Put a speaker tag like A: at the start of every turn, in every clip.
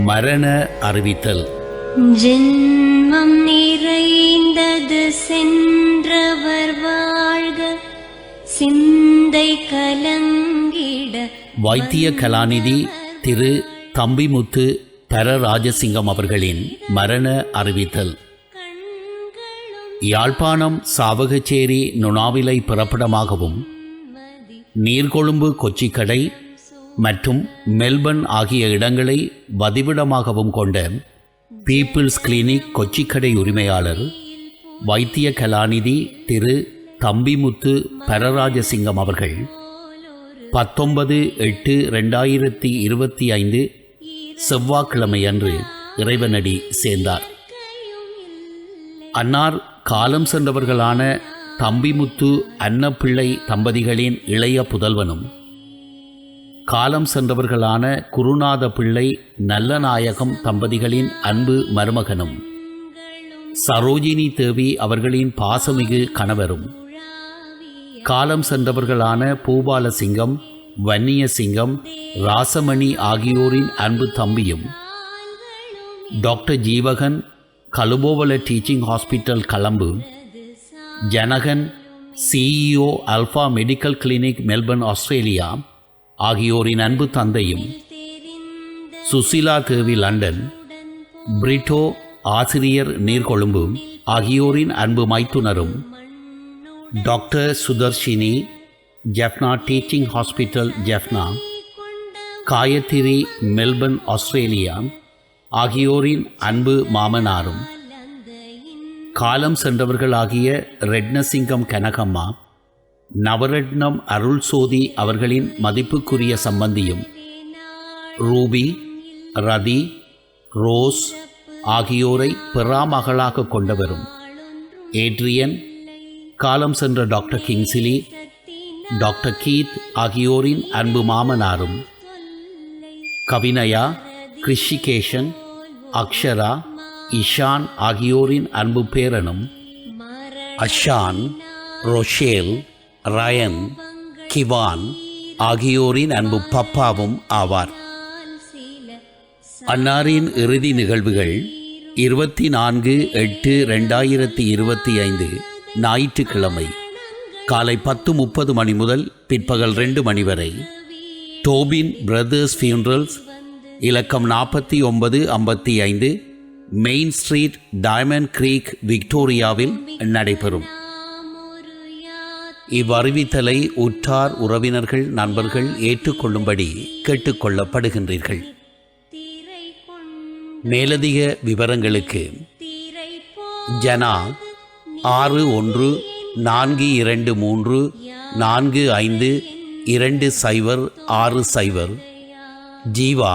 A: மரண அறிவித்தல்.
B: ஜென்மம் நிறைந்தது சென்றவர் வாழ்க சிந்தை கலங்கிட
A: வைத்திய கலாநிதி திரு தம்பிமுத்து பரராஜசிங்கம் அவர்களின் மரண அறிவித்தல். யாழ்ப்பாணம் சாவகச்சேரி நுணாவிலை பிறப்பிடமாகவும் நீர்கொழும்பு கொச்சிக்கடை மற்றும் மெல்பர்ன் ஆகிய இடங்களை வதிவிடமாகவும் கொண்ட பீப்பிள்ஸ் கிளினிக் கொச்சிக்கடை உரிமையாளர் வைத்திய கலாநிதி திரு தம்பிமுத்து பரராஜசிங்கம் அவர்கள் பத்தொன்பது எட்டு ரெண்டாயிரத்தி இருபத்தி ஐந்து செவ்வாய்க்கிழமை அன்று இறைவனடி சேர்ந்தார். அன்னார் காலம் சென்றவர்களான தம்பிமுத்து அன்னப்பிள்ளை தம்பதிகளின் இளைய புதல்வனும் காலம் சென்றவர்களான குருநாத பிள்ளை நல்லநாயகம் தம்பதிகளின் அன்பு மருமகனும். சரோஜினி தேவி அவர்களின் பாசமிகு கணவரும். காலம் சென்றவர்களான பூபாலசிங்கம் வன்னியசிங்கம் ராசமணி ஆகியோரின் அன்பு தம்பியும். Doctor Jeevakan Kalubowila teaching hospital Colombo. Janakan CEO alpha medical clinic Melbourne Australia. ஆகியோரின் அன்பு தந்தையும் சுசிலா தேவி லண்டன் பிரிட்டோ ஆசிரியர் நீர்கொழும்பு ஆகியோரின் அன்பு மைத்துனரும் doctor Sudharshini Jaffna teaching hospital Jaffna Gayathri Melbourne Australia ஆகியோரின் அன்பு மாமனாரும் காலம் சென்றவர்களாகிய ரெட்னசிங்கம் கனகம்மா நவரட்னம் அருள் சோதி அவர்களின் மதிப்புக்குரிய சம்பந்தியும் ரூபி ரதி ரோஸ் ஆகியோரை பெறாமகளாக கொண்டவரும். ஏட்ரியன் காலம் சென்ற டாக்டர் கிங்சிலி டாக்டர் கீத் ஆகியோரின் அன்பு மாமனாரும். கவினயா கிருஷிகேஷன் அக்ஷரா இஷான் ஆகியோரின் அன்பு பேரனும். அஷான் ரொஷேல் ரயன் கிவான் ஆகியோரின் அன்பு பப்பாவும் ஆவார். அன்னாரின் இறுதி நிகழ்வுகள் இருபத்தி நான்கு எட்டு ரெண்டாயிரத்தி இருபத்தி ஐந்து ஞாயிற்றுக்கிழமை காலை பத்து முப்பது மணி முதல் பிற்பகல் ரெண்டு மணி வரை. டோபின் பிரதர்ஸ் ஃபியூனரல்ஸ் இலக்கம் நாற்பத்தி ஒன்பது ஐம்பத்தி ஐந்து மெயின் ஸ்ட்ரீட் டைமண்ட் கிரீக் விக்டோரியாவில் நடைபெறும். இவ்வறிவித்தலை உற்றார் உறவினர்கள் நண்பர்கள் ஏற்றுக்கொள்ளும்படி கேட்டுக்கொள்ளப்படுகின்றீர்கள். மேலதிக விவரங்களுக்கு ஜனா ஆறு ஒன்று நான்கு இரண்டு மூன்று நான்கு ஐந்து இரண்டு சைபர் ஆறு சைபர் ஜீவா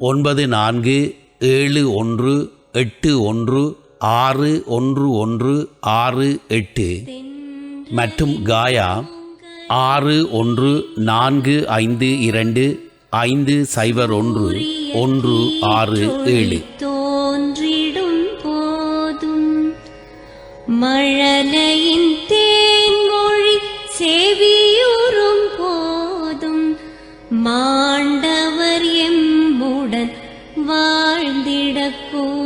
A: ஒன்பது நான்கு ஏழு ஒன்று எட்டு ஒன்று ஆறு ஒன்று ஒன்று ஆறு எட்டு மற்றும் காயா ஆறு ஒன்று நான்கு ஐந்து இரண்டு ஐந்து சைபர் ஒன்று ஒன்று ஆறு ஏழு.
B: தோன்றிடும் போதும் மழலையின் தேன்மொழி செவியூறும் போதும் மாண்டவர் எம்முடன் வாழ்ந்திடக்கூடும்.